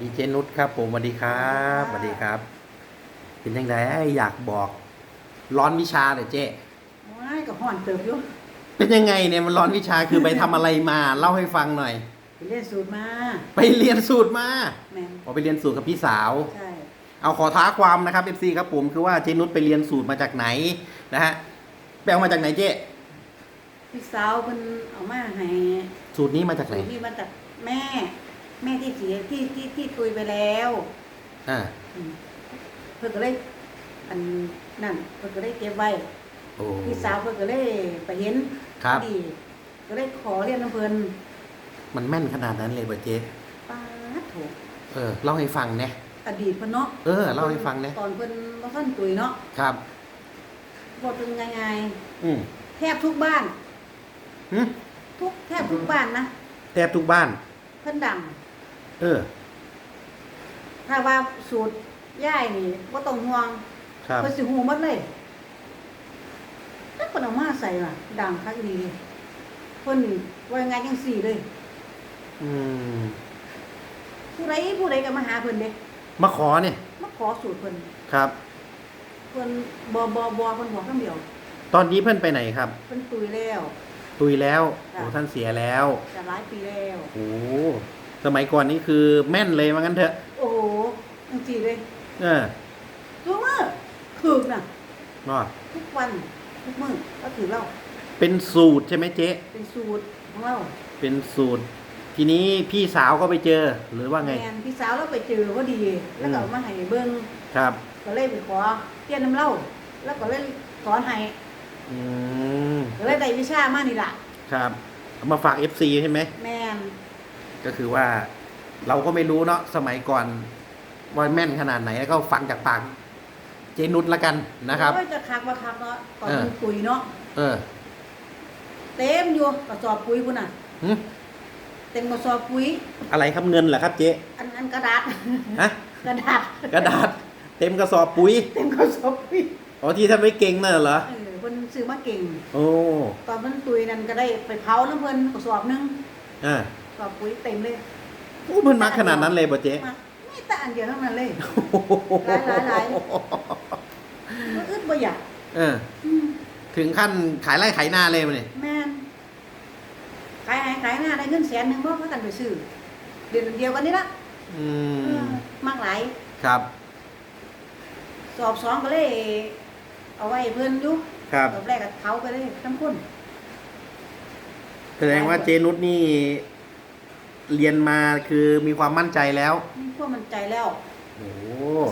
ดีเจนุชครับผมสวัสดีครับสวัสดีครับ เป็นยังไงอยากบอก ร้อนวิชาเลยเจ๊ว้ายก็ห่อนเติบอยู่เป็นยังไงเนี่ยมันร้อนวิชาคือไปทำอะไรมา เล่าให้ฟังหน่อย ไปเรียนสูตรมา ไปเรียนสูตรมาแม่นออกไปเรียนสูตรกับพี่สาวใช่เอาขอท้าความนะครับเอฟซีครับผมคือว่าเจนุชไปเรียนสูตรมาจากไหนนะฮะไปเอามาจากไหนเจ๊พี่สาวเพิ่นเอามาให้สูตรนี้มาจากไหนสูตรที่มาจากแม่ แม่ที่เสียที่ที่ที่ตุยไปแล้วอ่าอืมเพิ่นก็เลยอันนั่นเพิ่นก็เลยเก็บไว้โอ้ พี่สาวเพิ่นก็เลยไปเห็นครับดีก็เลยขอเรียนน้ำเพิ่นมันแม่นขนาดนั้นเลยบ่เจ๊ป้าดโถเออเล่าให้ฟังเนี่ยอดีตเพิ่นเนาะเออเล่าให้ฟังเนี่ยตอนเพิ่นบ่ทันตุยเนาะครับ บ่เป็นไงไงอืมแทบทุกบ้าน หึทุกแทบทุกบ้านนะแทบทุกบ้าน เพิ่นดัง เออ ถ้าว่าสูตรย่ายนี่บ่ต้องห่วงครับ เพิ่นสิฮู้หมดเลยถ้าเพิ่นเอามาใส่ล่ะ ดังคักดีเพิ่นนี่ว่ายังไงจังซี่เลย อืม ผู้ใดผู้ใดก็มาหาเพิ่นเด้มาขอเนี่ยมาขอสูตรเพิ่นครับ เพิ่นบ่บ่บ่เพิ่นบอกคำเดียวตอนนี้เพื่อนไปไหนครับ เพิ่นตุยแล้ว ตุยแล้วค่ะโอ้ท่านเสียแล้ว จะหลายปีแล้ว โอ้ สมัยก่อนนี่คือแม่นเลยว่างั้นเถอะ โอ้โหจังซี่เลยเออตัวมื้อถึกน่ะ เนาะทุกวัน ทุกมื้อก็ถือเราเป็นสูตรใช่ไหมเจ๊ เป็นสูตรของเราเป็นสูตร ทีนี้พี่สาวก็ไปเจอหรือว่าไง แม่นพี่สาวเราไปเจอพอดี แล้วก็เอามาให้เบิ่งครับ ก็เลยไปขอเรียนน้ำเล่าแล้วก็เลยสอนให้อืมก็เลยได้วิชามานี่ล่ะครับเอามาฝาก FC ใช่ไหม แม่น ก็คือว่าเราก็ไม่รู้เนาะสมัยก่อนว่าแม่นขนาดไหนแล้วก็ฟังจากปากเจนุชละกันนะครับ โอ้ยจะคักว่าคักเนาะตอนเออเป็นปุ๋ยเนาะเออเต็มอยู่กระสอบปุ๋ยพุ่นน่ะ หึเต็มกระสอบปุ๋ย อะไรครับเงินเหรอครับเจ๊อันอันกระดาษ ฮะกระดาษกระดาษ เต็มกระสอบปุ๋ยเต็มกระสอบปุ๋ยอ๋อที่ท่านไม่เก่งน่ะเหรอเออเพิ่นซื้อมาเก่ง โอ้ตอนเพิ่นตุยนั่นก็ได้ไปเผาน้ำเพิ่นกระสอบหนึงอ่า กระสอบปุ๋ยเต็มเลยโอ้เพิ่นมาขนาดนั้นเลยบ่เจ๊มานี่แต่อันเดียวเท่านั้นเลย หลายหลายหลายบ่อึดบ่อยากเออ อืมถึงขั้นขายไร่ขายนาเลยมันนี่แม่นขายหายขายหน้าได้เงินแสนหนึงบ่พากันไปซื้อเดือนเดียวกันนี่ละอืเอมอมากหลาย ครับ สอบสองก็เลย เอาไว้เพิ่นอยู่ครับสอบแรกก็เขาไปเลยทั้งคน แสดงว่าเจนุชนี่ เรียนมาคือมีความมั่นใจแล้วมีความมั่นใจแล้วโอ้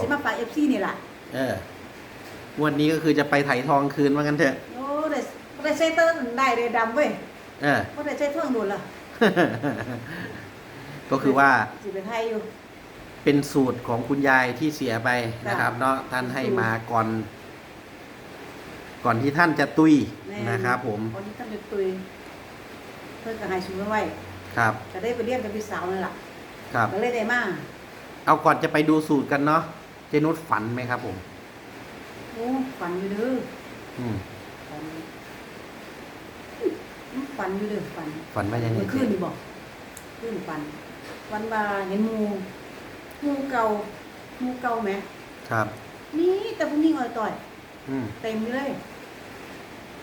สิมาฝาก FC นี่ล่ะเออวันนี้ก็คือจะไปไถ่ทองคืนว่างั้นเถอะโอ้ได้ได้ใช้เติ้นได้ได้ดำเว้ยเออบ่ได้ใช้เทิงโดนล่ะก็คือว่าสิไปไทยอยู่เป็นสูตรของคุณยายที่เสียไปนะครับ เนาะท่านให้มาก่อน ก่อนที่ท่านจะตุยแม่นะครับ ผมคนที่ท่านเป็นตุยเพิ่นก็ให้สูงไว้ ครับ ก็ได้ไปเรียนกับพี่สาวนั่นล่ะครับ ก็เลยได้มาเอาก่อนจะไปดูสูตรกันเนาะเจนุชฝันไหมครับผมโอ้ฝันอยู่เด้ออืมฝันฝันอยู่เด้อฝันฝันว่ายังไงเมื่อคืนนี่บอกคืนฝันวันว่าเห็นหมูหมูเก่าหมูเก่าไหมครับ นี่แต่พวกนี้อ่อยต่อยอืมเต็มอยู่เลย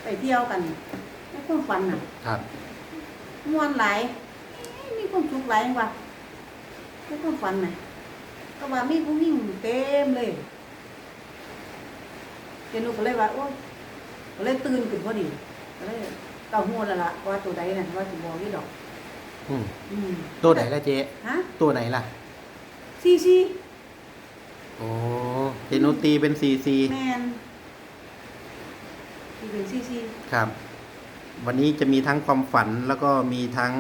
ไปเที่ยวกันในความฝันน่ะ ครับม่วนหลายเอ๊ะมี ความสุขหลายจังวะในความฝันน่ะก็ว่ามีผู้หญิงเต็มเลยเจนุก็เลยว่าโอ้ยก็เลยตื่นขึ้นพอดีก็เลยเก่าหัวแล้วล่ะว่าตัวใดน่ะว่าสิบอกยี่ดอก อืมอืมตัวไหนล่ะเจ๊ฮะตัวไหนล่ะ ซีซีโอ้เจนุชตีเป็นซีซีแมนที่เป็นซีซีครับ วันนี้จะมีทั้งความฝันแล้วก็มีทั้ง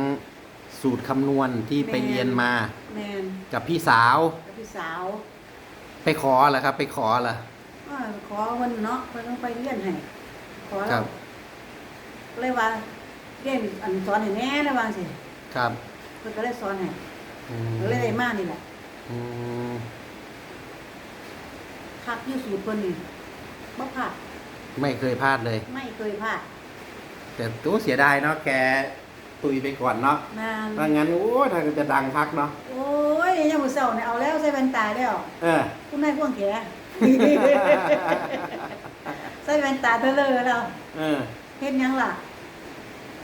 สูตรคำนวณที่ไปเรียนมา แมนกับพี่สาว กับพี่สาวไปขอเหรอครับ ไปขอเหรออ้าวขอวันเนาะเพิ่นต้องไปเรียนให้ขอครัเราบก็เลยว่าเรียนอันสอนให้แน่เลยว่าสิครับเพิ่นก็เลยสอนให้อืมก็เลยได้มานี่แหละอืมคักอยู่สูตรเพิ่นนี่บ่พลาดไม่เคยพลาดเลย ไม่เคยพลาดแต่ตัวเสียดายเนาะแก ตุยไปก่อนเนาะนานถ้างั้นโอ้ยถ้าจะดังพักเนาะโอ้ยยังมือเสาเนี่ยเอาแล้วใส่แว่นตาแล้วเออ คุณนายพ่วงแข ใส่แว่นตาเธอเลยแล้วเออเฮ็ดหยังล่ะ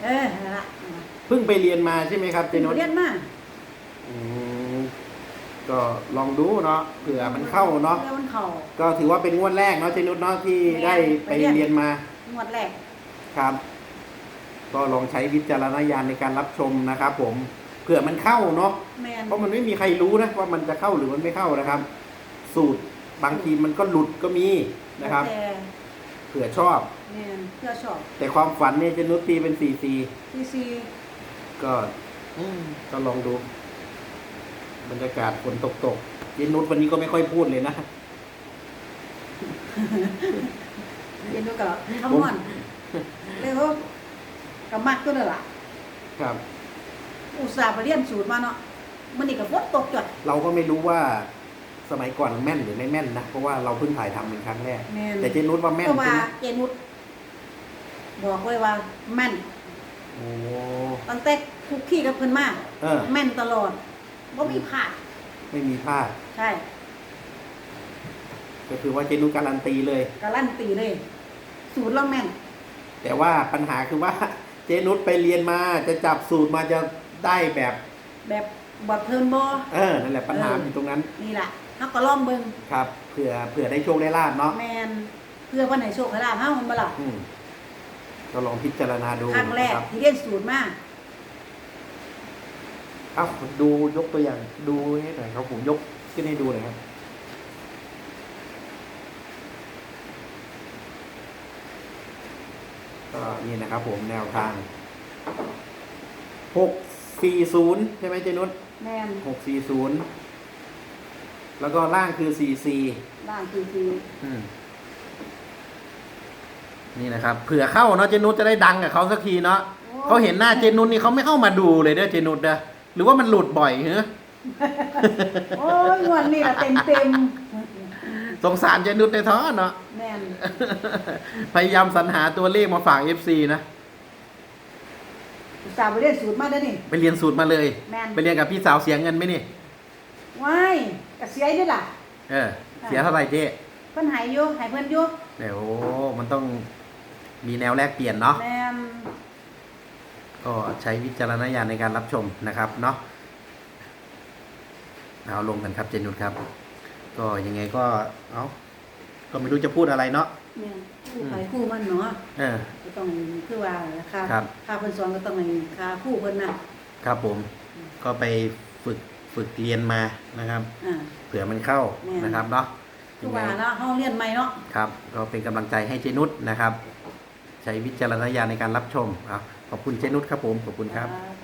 เออนั่นล่ะเพิ่งไปเรียนมาใช่ไหมครับเจนุชเรียนมาอืมก็ลองดูเนาะเผื่อมันเข้าเนาะ แล้วมันเข้า ก็ถือว่าเป็นงวดแรกเนาะเจนุชเนาะที่ได้ไปไปเรียน เรียนมางวดแรก ครับ ก็ลองใช้วิจารณญาณในการรับชมนะครับผมเผื่อมันเข้าเนาะแม่นเพราะมันไม่มีใครรู้นะว่ามันจะเข้าหรือมันไม่เข้านะครับ สูตรบางทีมันก็หลุดก็มีนะครับ แต่เผื่อชอบ แม่นเพื่อชอบแต่ความฝันเนี่ยเจนุชตีเป็นสี่สี่ที่ซีก็อืมก็ลองดู บรรยากาศฝนตกตกๆเจนุชวันนี้ก็ไม่ค่อยพูดเลยนะเรียนดูกับคำม่อนเลยเขา กับมักตัวนั่นล่ะครับ อุตส่าห์ไปเรียนสูตรมาเนาะมันนี่ก็ฝนตกจดเราก็ไม่รู้ว่าสมัยก่อนแม่นหรือไม่แม่นนะเพราะว่าเราเพิ่งถ่ายทำเป็นครั้งแรก แม่นแต่เจนุชว่าแม่นเพราะใช่ว่าไหมเจนุชบอกเลยว่าแม่นโอ้ตั้งแต่คุกคีกับเพิ่นมาเออ แม่นตลอดบ่มีพลาดไม่มีพลาดใช่ก็คือว่าเจนุชการันตีเลย การันตีเลย สูตรเราแม่น แต่ว่าปัญหาคือว่า เจนุชไปเรียนมาจะจับสูตรมาจะได้แบบแบบบอดเพิ่นบ่เออนั่นแหละปัญหาเอออยู่ตรงนั้น นี่ล่ะเฮาก็ลองเบิ่งครับเผื่อเผื่อได้โชคได้ลาบเนาะแม่นเพื่อวันไหนโชคให้ลาภเฮามันบ่ล่ะอืมก็ลองพิจารณาดูครั้งแรกนะคบที่เรียนสูตรมาเอ้าดูยกตัวอย่างดูให้หน่อยครับผมยกขึ้นให้ดูหน่อยครับ ก็นี่นะครับผมแนวทางหกสี่ศูนย์ใช่ไหมเจนุชแม่นหกสี่ศูนย์แล้วก็ล่างคือสี่สี่บ้านคือคือนี่นะครับเผื่อเข้าเนาะเจนุชจะได้ดังกับเขาสักทีเนาะเขาเห็นหน้าเจนุชนี่เขาไม่เข้ามาดูเลยเด้อเจนุชเด้อหรือว่ามันหลุดบ่อยเหรอโอ้ยงวดนี้ล่ะเต็มเต็ม สงสารเจนุชในท้อเนาะๆแม่นพยายามสรรหาตัวเลขมาฝาก FC นะอุตส่าห์ไปเรียนสูตรมาเด้อนี่ ไปเรียนสูตรมาเลย แม่น ไปเรียนกับพี่สาวเสียเงินไหมนี่ว้ายก็เสียอยู่ล่ะเออ เสียเท่าไหร่เจ๊เพิ่นใหายอยู่ใหายเพิ่นอยู่เดี๋ยวมันต้องมีแนวแลกเปลี่ยนเนาะ แม่นก็ใช้วิจารณญาณในการรับชมนะครับเนาะเอาลงกันครับเจนุชครับ ก็ยังไงก็เอาก็ไม่รู้จะพูดอะไรเนาะแม่นคู่ไปคู่มันเนาะเออ ก็ต้องคือว่าราคาครับ ค่าเพิ่นสอนก็ต้องให้ค่าคู่เพิ่นน่ะครับผม ก็ไปฝึกฝึกเรียนมานะครับ อ่า เผื่อมันเข้าแม่น นะครับเนาะคือว่าเนาะเฮาเรียนใหม่เนาะครับ ก็เป็นกำลังใจให้เจนุชนะครับ ใช้วิจารณญาณในการรับชมเอาขอบคุณเจนุชครับผม ขอบคุณครับครับ